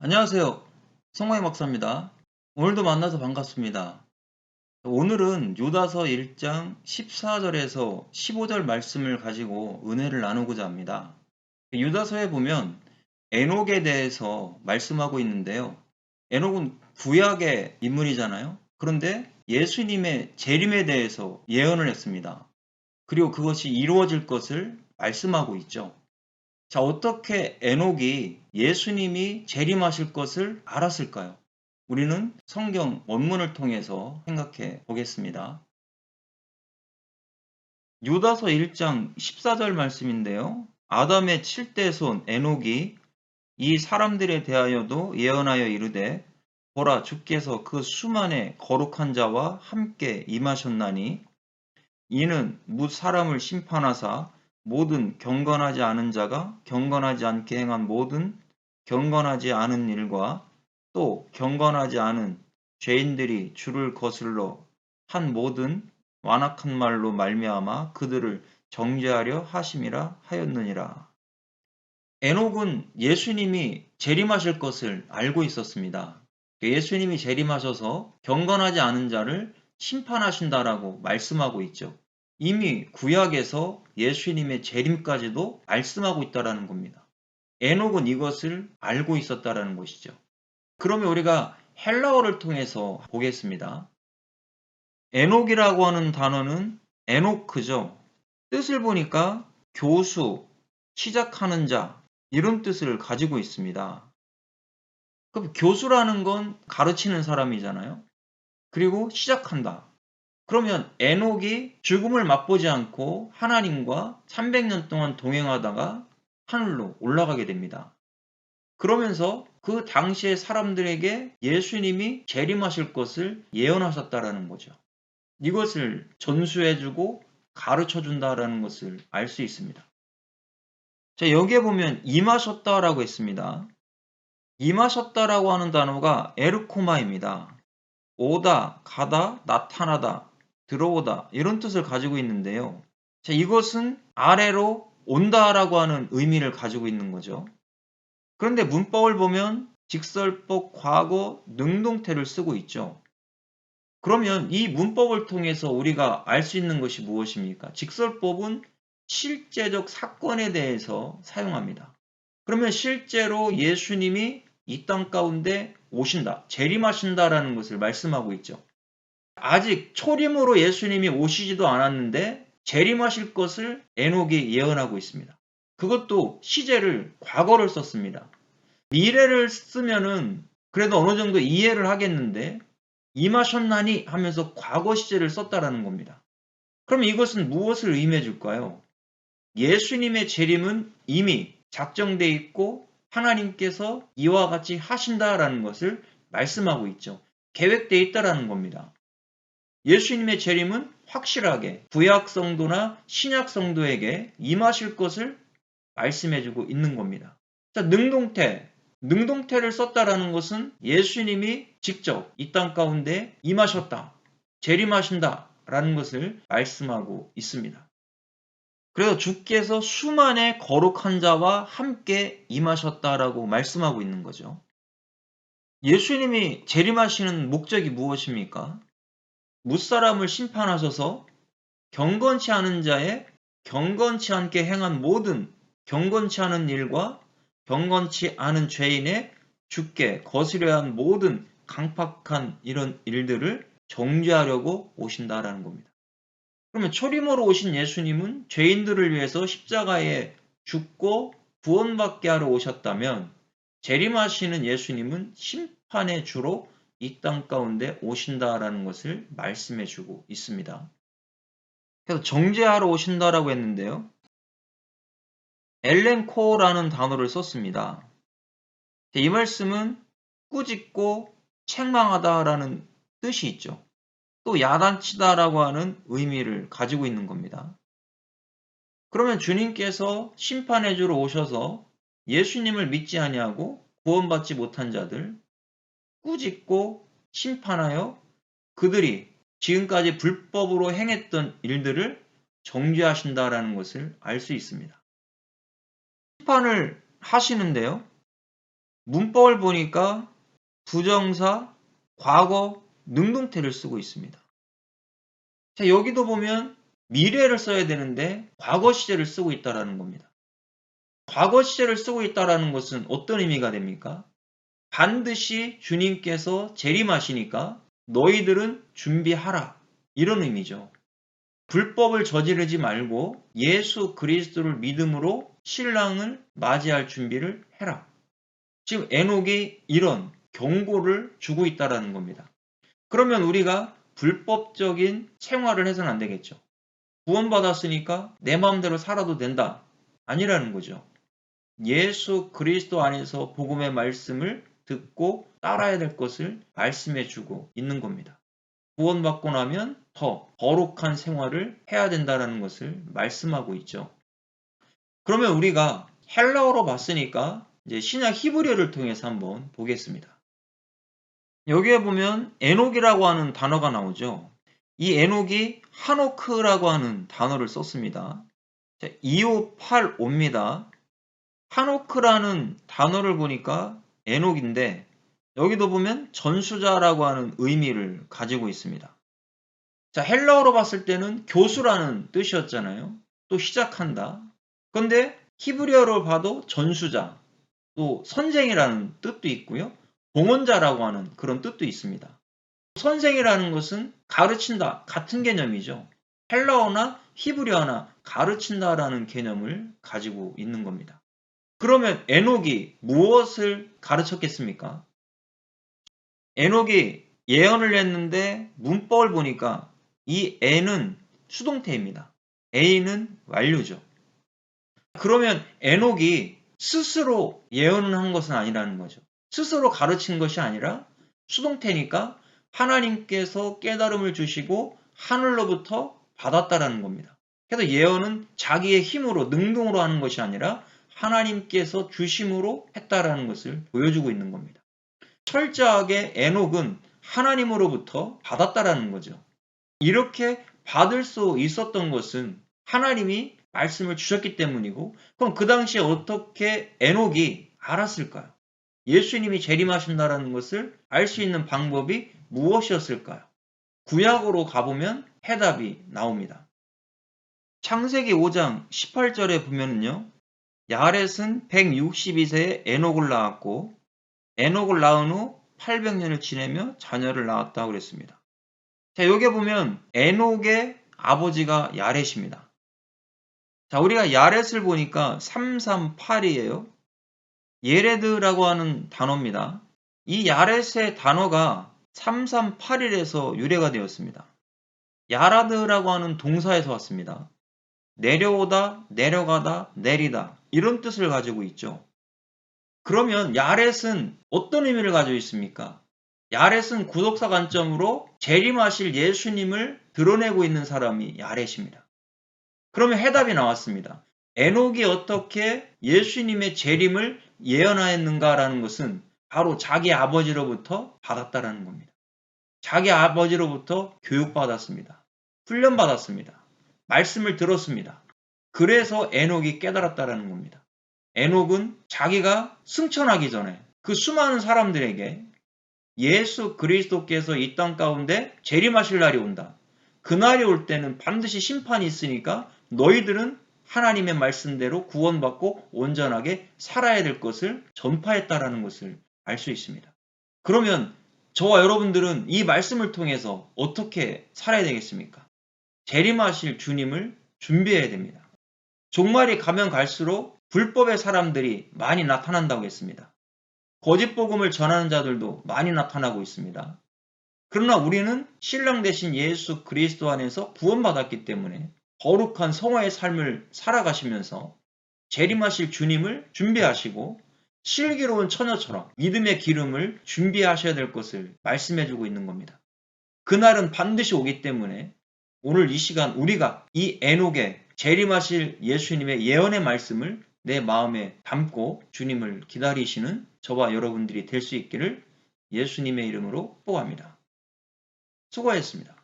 안녕하세요. 성화의 박사입니다. 오늘도 만나서 반갑습니다. 오늘은 요다서 1장 14절에서 15절 말씀을 가지고 은혜를 나누고자 합니다. 요다서에 보면 에녹에 대해서 말씀하고 있는데요. 에녹은 구약의 인물이잖아요. 그런데 예수님의 재림에 대해서 예언을 했습니다. 그리고 그것이 이루어질 것을 말씀하고 있죠. 자, 어떻게 에녹이 예수님이 재림하실 것을 알았을까요? 우리는 성경 원문을 통해서 생각해 보겠습니다. 유다서 1장 14절 말씀인데요. 아담의 7대 손 에녹이 이 사람들에 대하여도 예언하여 이르되 보라 주께서 그 수만의 거룩한 자와 함께 임하셨나니 이는 무 사람을 심판하사 모든 경건하지 않은 자가 경건하지 않게 행한 모든 경건하지 않은 일과 또 경건하지 않은 죄인들이 주를 거슬러 한 모든 완악한 말로 말미암아 그들을 정죄하려 하심이라 하였느니라. 에녹은 예수님이 재림하실 것을 알고 있었습니다. 예수님이 재림하셔서 경건하지 않은 자를 심판하신다라고 말씀하고 있죠. 이미 구약에서 예수님의 재림까지도 말씀하고 있다라는 겁니다. 에녹은 이것을 알고 있었다라는 것이죠. 그러면 우리가 헬라어를 통해서 보겠습니다. 에녹이라고 하는 단어는 에노크죠. 뜻을 보니까 교수, 시작하는 자 이런 뜻을 가지고 있습니다. 그럼 교수라는 건 가르치는 사람이잖아요. 그리고 시작한다. 그러면 에녹이 죽음을 맛보지 않고 하나님과 300년 동안 동행하다가 하늘로 올라가게 됩니다. 그러면서 그 당시의 사람들에게 예수님이 재림하실 것을 예언하셨다라는 거죠. 이것을 전수해주고 가르쳐 준다라는 것을 알 수 있습니다. 자, 여기에 보면 임하셨다라고 했습니다. 임하셨다라고 하는 단어가 에르코마입니다. 오다, 가다, 나타나다, 들어오다 이런 뜻을 가지고 있는데요. 자, 이것은 아래로 온다라고 하는 의미를 가지고 있는 거죠. 그런데 문법을 보면 직설법, 과거, 능동태를 쓰고 있죠. 그러면 이 문법을 통해서 우리가 알 수 있는 것이 무엇입니까? 직설법은 실제적 사건에 대해서 사용합니다. 그러면 실제로 예수님이 이 땅 가운데 오신다, 재림하신다라는 것을 말씀하고 있죠. 아직 초림으로 예수님이 오시지도 않았는데 재림하실 것을 에녹이 예언하고 있습니다. 그것도 시제를 과거를 썼습니다. 미래를 쓰면은 그래도 어느 정도 이해를 하겠는데 임하셨나니 하면서 과거 시제를 썼다라는 겁니다. 그럼 이것은 무엇을 의미해 줄까요? 예수님의 재림은 이미 작정돼 있고 하나님께서 이와 같이 하신다라는 것을 말씀하고 있죠. 계획돼 있다라는 겁니다. 예수님의 재림은 확실하게 구약 성도나 신약 성도에게 임하실 것을 말씀해주고 있는 겁니다. 자, 능동태. 능동태를 썼다라는 것은 예수님이 직접 이 땅 가운데 임하셨다. 재림하신다. 라는 것을 말씀하고 있습니다. 그래서 주께서 수만의 거룩한 자와 함께 임하셨다라고 말씀하고 있는 거죠. 예수님이 재림하시는 목적이 무엇입니까? 무사람을 심판하셔서 경건치 않은 자의 경건치 않게 행한 모든 경건치 않은 일과 경건치 않은 죄인의 죽게 거스려 한 모든 강팍한 이런 일들을 정죄하려고 오신다라는 겁니다. 그러면 초림으로 오신 예수님은 죄인들을 위해서 십자가에 죽고 구원받게 하러 오셨다면 재림하시는 예수님은 심판의 주로 이 땅 가운데 오신다라는 것을 말씀해 주고 있습니다. 그래서 정죄하러 오신다라고 했는데요. 엘렌코라는 단어를 썼습니다. 이 말씀은 꾸짖고 책망하다라는 뜻이 있죠. 또 야단치다라고 하는 의미를 가지고 있는 겁니다. 그러면 주님께서 심판해 주러 오셔서 예수님을 믿지 아니하고 구원받지 못한 자들, 꾸짖고 심판하여 그들이 지금까지 불법으로 행했던 일들을 정죄하신다라는 것을 알 수 있습니다. 심판을 하시는데요. 문법을 보니까 부정사, 과거, 능동태를 쓰고 있습니다. 자, 여기도 보면 미래를 써야 되는데 과거 시제를 쓰고 있다라는 겁니다. 과거 시제를 쓰고 있다라는 것은 어떤 의미가 됩니까? 반드시 주님께서 재림하시니까 너희들은 준비하라. 이런 의미죠. 불법을 저지르지 말고 예수 그리스도를 믿음으로 신랑을 맞이할 준비를 해라. 지금 에녹이 이런 경고를 주고 있다라는 겁니다. 그러면 우리가 불법적인 생활을 해서는 안 되겠죠. 구원받았으니까 내 마음대로 살아도 된다. 아니라는 거죠. 예수 그리스도 안에서 복음의 말씀을 듣고 따라야 될 것을 말씀해 주고 있는 겁니다. 구원받고 나면 더 거룩한 생활을 해야 된다는 것을 말씀하고 있죠. 그러면 우리가 헬라어로 봤으니까 이제 신약 히브리어를 통해서 한번 보겠습니다. 여기에 보면 에녹이라고 하는 단어가 나오죠. 이 에녹이 하노크라고 하는 단어를 썼습니다. 2585입니다. 하노크라는 단어를 보니까 에녹인데 여기도 보면 전수자라고 하는 의미를 가지고 있습니다. 자, 헬라어로 봤을 때는 교수라는 뜻이었잖아요. 또 시작한다. 근데 히브리어로 봐도 전수자, 또 선생이라는 뜻도 있고요. 봉헌자라고 하는 그런 뜻도 있습니다. 선생이라는 것은 가르친다 같은 개념이죠. 헬라어나 히브리어나 가르친다라는 개념을 가지고 있는 겁니다. 그러면 에녹이 무엇을 가르쳤겠습니까? 에녹이 예언을 했는데 문법을 보니까 이 N은 수동태입니다. A는 완료죠. 그러면 에녹이 스스로 예언을 한 것은 아니라는 거죠. 스스로 가르친 것이 아니라 수동태니까 하나님께서 깨달음을 주시고 하늘로부터 받았다라는 겁니다. 그래서 예언은 자기의 힘으로 능동으로 하는 것이 아니라 하나님께서 주심으로 했다라는 것을 보여주고 있는 겁니다. 철저하게 에녹은 하나님으로부터 받았다라는 거죠. 이렇게 받을 수 있었던 것은 하나님이 말씀을 주셨기 때문이고 그럼 그 당시에 어떻게 에녹이 알았을까요? 예수님이 재림하신다라는 것을 알 수 있는 방법이 무엇이었을까요? 구약으로 가보면 해답이 나옵니다. 창세기 5장 18절에 보면요. 야렛은 162세에 에녹을 낳았고 에녹을 낳은 후 800년을 지내며 자녀를 낳았다고 그랬습니다. 자, 여기 보면 에녹의 아버지가 야렛입니다. 자, 우리가 야렛을 보니까 338이에요. 예레드라고 하는 단어입니다. 이 야렛의 단어가 338일에서 유래가 되었습니다. 야라드라고 하는 동사에서 왔습니다. 내려오다, 내려가다, 내리다 이런 뜻을 가지고 있죠. 그러면 야렛은 어떤 의미를 가지고 있습니까? 야렛은 구독사 관점으로 재림하실 예수님을 드러내고 있는 사람이 야렛입니다. 그러면 해답이 나왔습니다. 에녹이 어떻게 예수님의 재림을 예언하였는가라는 것은 바로 자기 아버지로부터 받았다라는 겁니다. 자기 아버지로부터 교육받았습니다. 훈련받았습니다. 말씀을 들었습니다. 그래서 에녹이 깨달았다라는 겁니다. 에녹은 자기가 승천하기 전에 그 수많은 사람들에게 예수 그리스도께서 이 땅 가운데 재림하실 날이 온다. 그 날이 올 때는 반드시 심판이 있으니까 너희들은 하나님의 말씀대로 구원받고 온전하게 살아야 될 것을 전파했다라는 것을 알 수 있습니다. 그러면 저와 여러분들은 이 말씀을 통해서 어떻게 살아야 되겠습니까? 재림하실 주님을 준비해야 됩니다. 종말이 가면 갈수록 불법의 사람들이 많이 나타난다고 했습니다. 거짓 복음을 전하는 자들도 많이 나타나고 있습니다. 그러나 우리는 신랑 대신 예수 그리스도 안에서 구원받았기 때문에 거룩한 성화의 삶을 살아가시면서 재림하실 주님을 준비하시고 실기로운 처녀처럼 믿음의 기름을 준비하셔야 될 것을 말씀해주고 있는 겁니다. 그날은 반드시 오기 때문에 오늘 이 시간 우리가 이 에녹의 재림하실 예수님의 예언의 말씀을 내 마음에 담고 주님을 기다리시는 저와 여러분들이 될 수 있기를 예수님의 이름으로 뽑합니다. 수고하셨습니다.